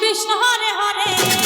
Krishna Hare Hare.